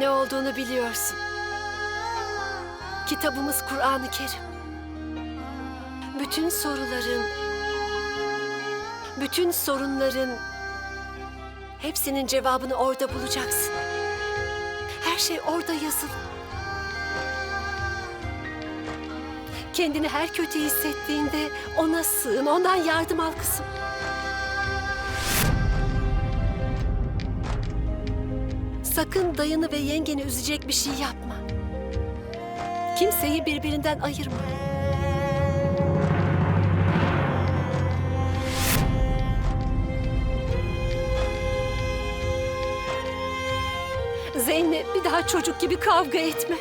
Ne olduğunu biliyorsun. Kitabımız Kur'an-ı Kerim. Bütün soruların, bütün sorunların hepsinin cevabını orada bulacaksın. Her şey orada yazılı. Kendini her kötü hissettiğinde ona sığın, ondan yardım al kızım. Sakın dayını ve yengeni üzecek bir şey yapma. Kimseyi birbirinden ayırma. Zeynep bir daha çocuk gibi kavga etme.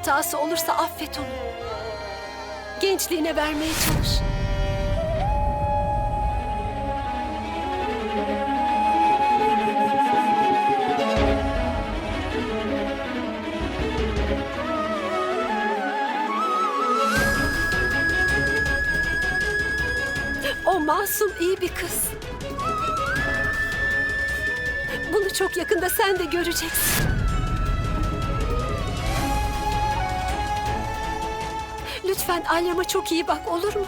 Hatası olursa affet onu. Gençliğine vermeye çalış. O masum iyi bir kız. Bunu çok yakında sen de göreceksin. Lütfen Alyam'a çok iyi bak olur mu?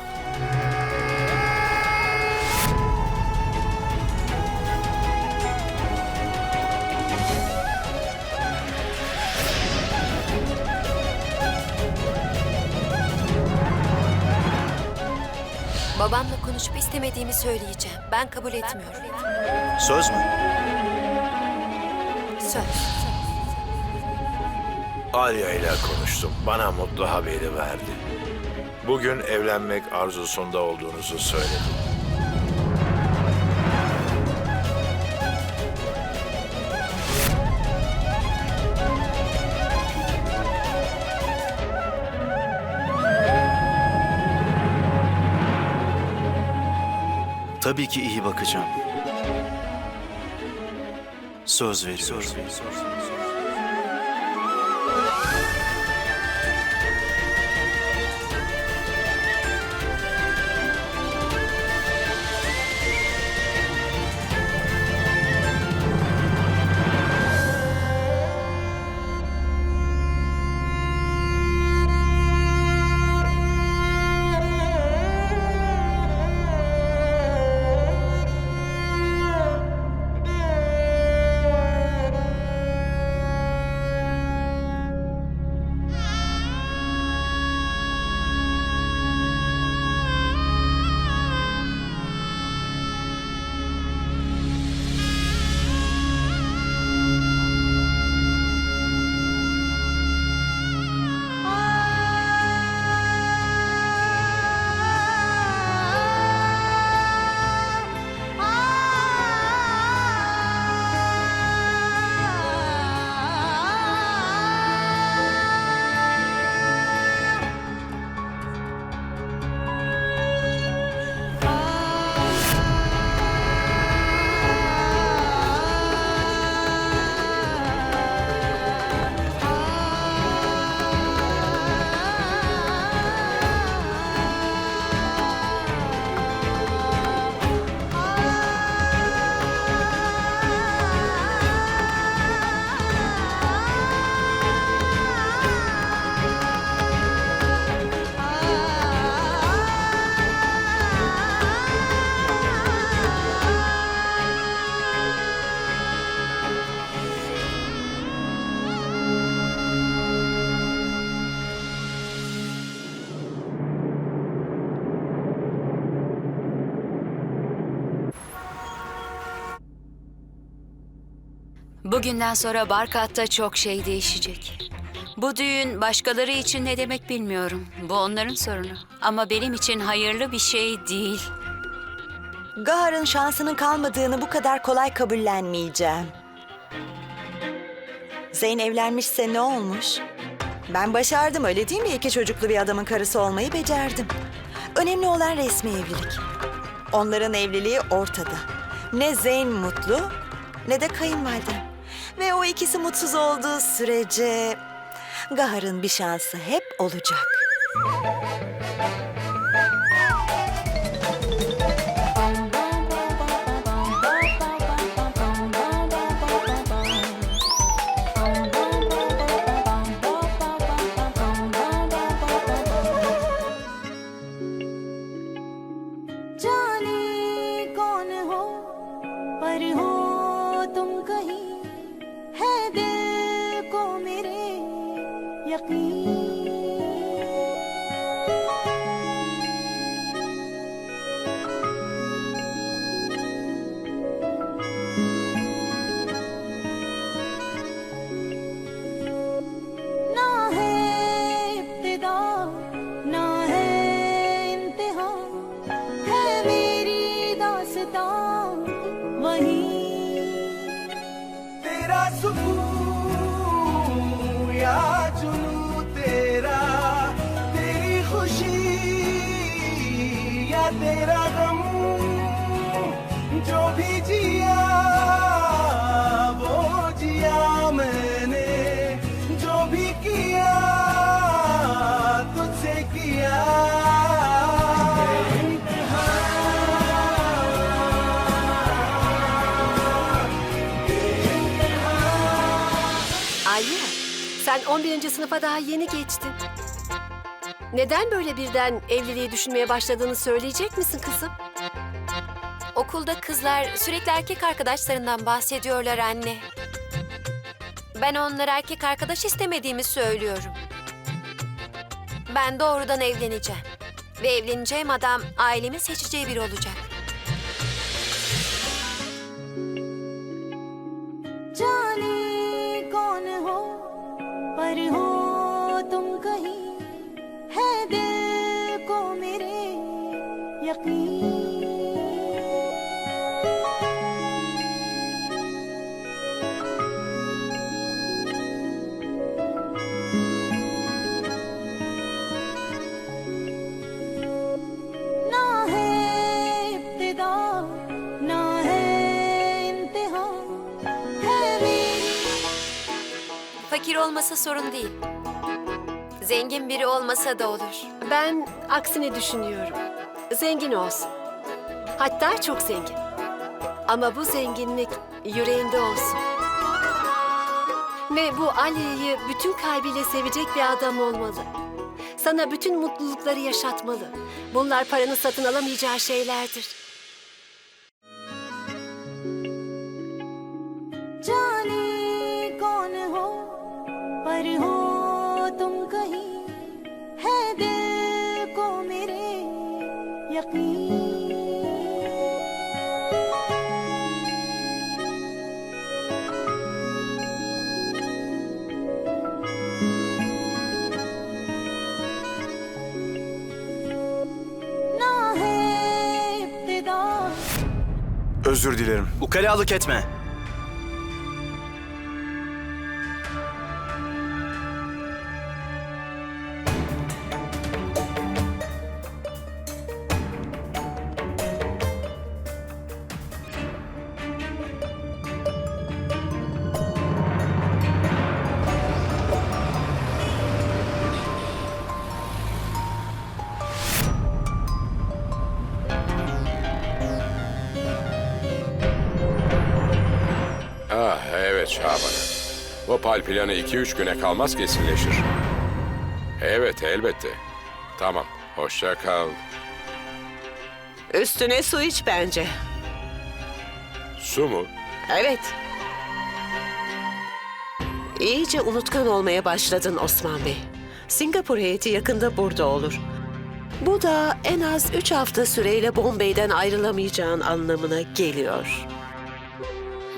Babamla konuşup istemediğimi söyleyeceğim. Ben kabul etmiyorum. Söz mü? Söz. Alya ile konuştum. Bana mutlu haberi verdi. Bugün evlenmek arzusunda olduğunuzu söyledi. Tabii ki iyi bakacağım. Söz veriyorum. Bugünden sonra Barkat'ta çok şey değişecek. Bu düğün başkaları için ne demek bilmiyorum. Bu onların sorunu. Ama benim için hayırlı bir şey değil. Gahar'ın şansının kalmadığını bu kadar kolay kabullenmeyeceğim. Zeyn evlenmişse ne olmuş? Ben başardım öyle değil mi? İki çocuklu bir adamın karısı olmayı becerdim. Önemli olan resmi evlilik. Onların evliliği ortada. Ne Zeyn mutlu ne de kayınvalidem. Ve o ikisi mutsuz olduğu sürece Gahar'ın bir şansı hep olacak. يقين तेरा गम जो भी जिया वो जिया मैंने जो भी किया तुझसे किया Aliye, sen 11. sınıfa daha yeni geçtin. Neden böyle birden evliliği düşünmeye başladığını söyleyecek misin kızım? Okulda kızlar sürekli erkek arkadaşlarından bahsediyorlar anne. Ben onlara erkek arkadaş istemediğimi söylüyorum. Ben doğrudan evleneceğim. Ve evleneceğim adam ailemin seçeceği biri olacak. जाने कौन हो पर हो olmasa sorun değil. Zengin biri olmasa da olur. Ben aksini düşünüyorum. Zengin olsun. Hatta çok zengin. Ama bu zenginlik yüreğinde olsun. Ve bu Aliye'yi bütün kalbiyle sevecek bir adam olmalı. Sana bütün mutlulukları yaşatmalı. Bunlar paranın satın alamayacağı şeylerdir. Özür dilerim. Ukalalık etme. Evet Şaban. Vopal planı 2-3 güne kalmaz kesinleşir. Evet elbette. Tamam. Hoşça kal. Üstüne su iç bence. Su mu? Evet. İyice unutkan olmaya başladın Osman Bey. Singapur heyeti yakında burada olur. Bu da en az üç hafta süreyle Bombay'den ayrılamayacağın anlamına geliyor.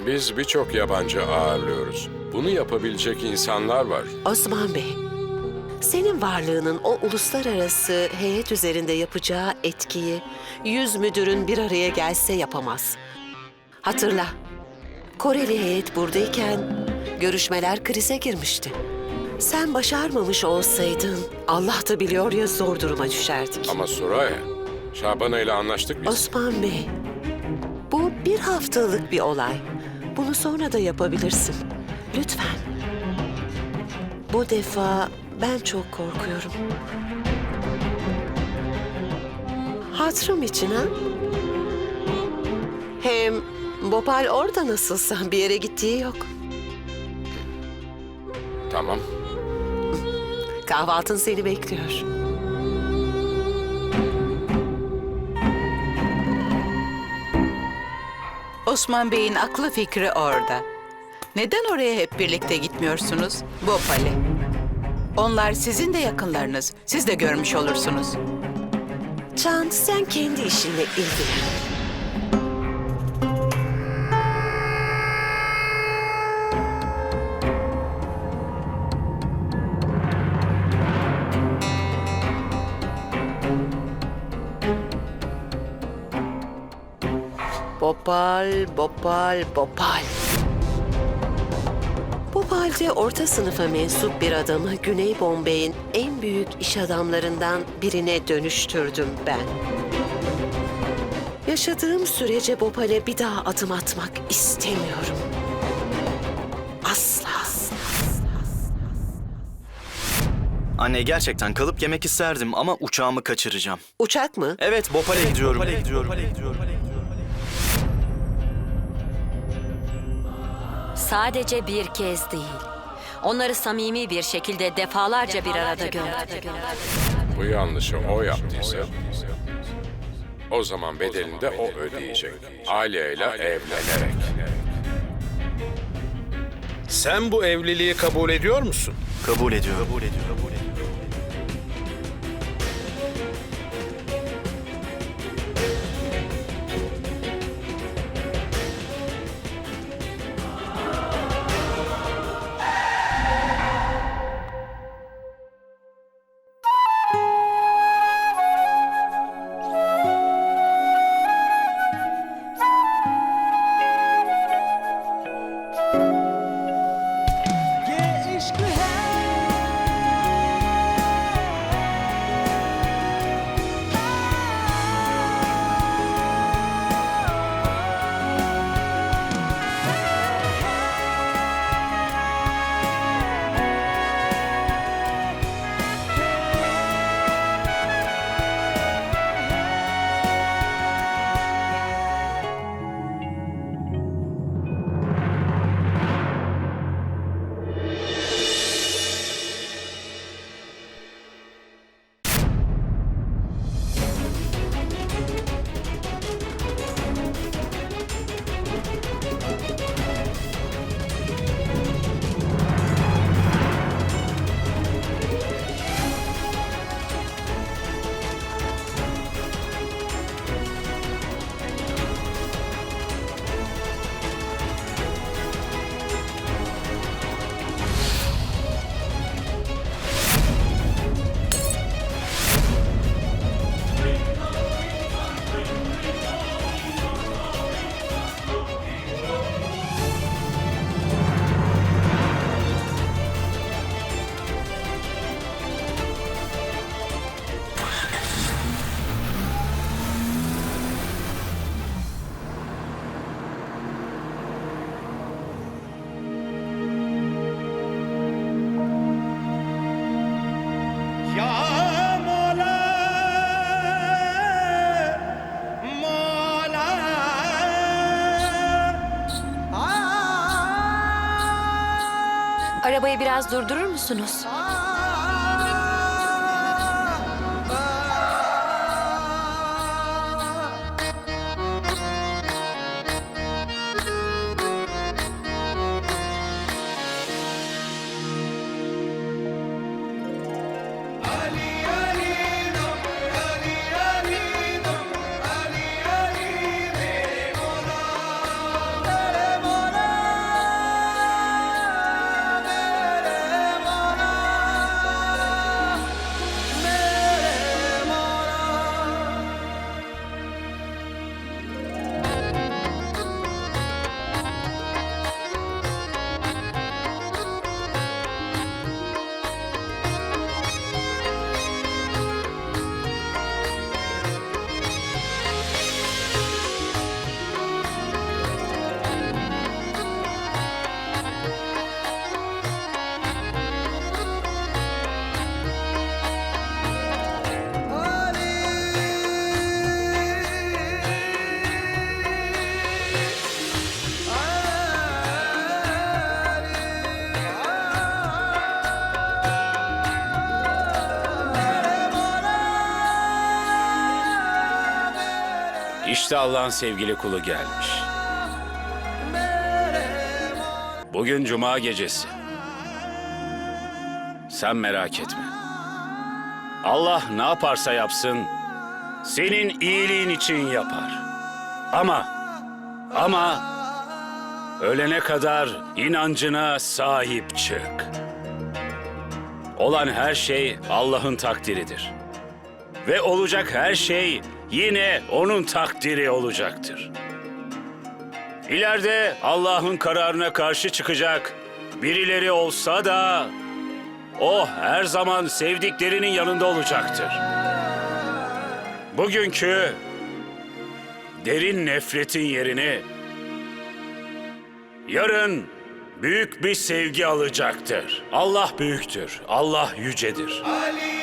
Biz birçok yabancı ağırlıyoruz. Bunu yapabilecek insanlar var. Osman Bey, senin varlığının o uluslararası heyet üzerinde yapacağı etkiyi yüz müdürün bir araya gelse yapamaz. Hatırla, Koreli heyet buradayken görüşmeler krize girmişti. Sen başarmamış olsaydın Allah da biliyor ya zor duruma düşerdik. Ama Soraya, Şaban'a ile anlaştık biz. Osman Bey, bu bir haftalık bir olay. Bunu sonra da yapabilirsin. Lütfen. Bu defa ben çok korkuyorum. Hatırım için ha? Hem Bopal orada nasılsa bir yere gittiği yok. Tamam. Kahvaltın seni bekliyor. Osman Bey'in aklı fikri orada. Neden oraya hep birlikte gitmiyorsunuz? Bopali. Onlar sizin de yakınlarınız. Siz de görmüş olursunuz. Can sen kendi işinle ilgilen. Bopal, Bopal, Bopal. Bopal'de orta sınıfa mensup bir adamı Güney Bombay'in en büyük iş adamlarından birine dönüştürdüm ben. Yaşadığım sürece Bopal'e bir daha adım atmak istemiyorum. Asla. Anne gerçekten kalıp yemek isterdim ama uçağımı kaçıracağım. Uçak mı? Evet, Bopal'e gidiyorum. Bopal'e gidiyorum. Sadece bir kez değil. Onları samimi bir şekilde defalarca bir arada gördüm. Bu yanlışı o yaptıysa o zaman bedelini de o ödeyecek. Aileyle evlenerek. Sen bu evliliği kabul ediyor musun? Kabul ediyorum. Kabul ediyorum. Arabayı biraz durdurur musunuz? İşte Allah'ın sevgili kulu gelmiş. Bugün cuma gecesi. Sen merak etme. Allah ne yaparsa yapsın senin iyiliğin için yapar. Ama ama ölene kadar inancına sahip çık. Olan her şey Allah'ın takdiridir. Ve olacak her şey yine onun takdiri olacaktır. İleride Allah'ın kararına karşı çıkacak birileri olsa da o her zaman sevdiklerinin yanında olacaktır. Bugünkü derin nefretin yerini yarın büyük bir sevgi alacaktır. Allah büyüktür, Allah yücedir. Ali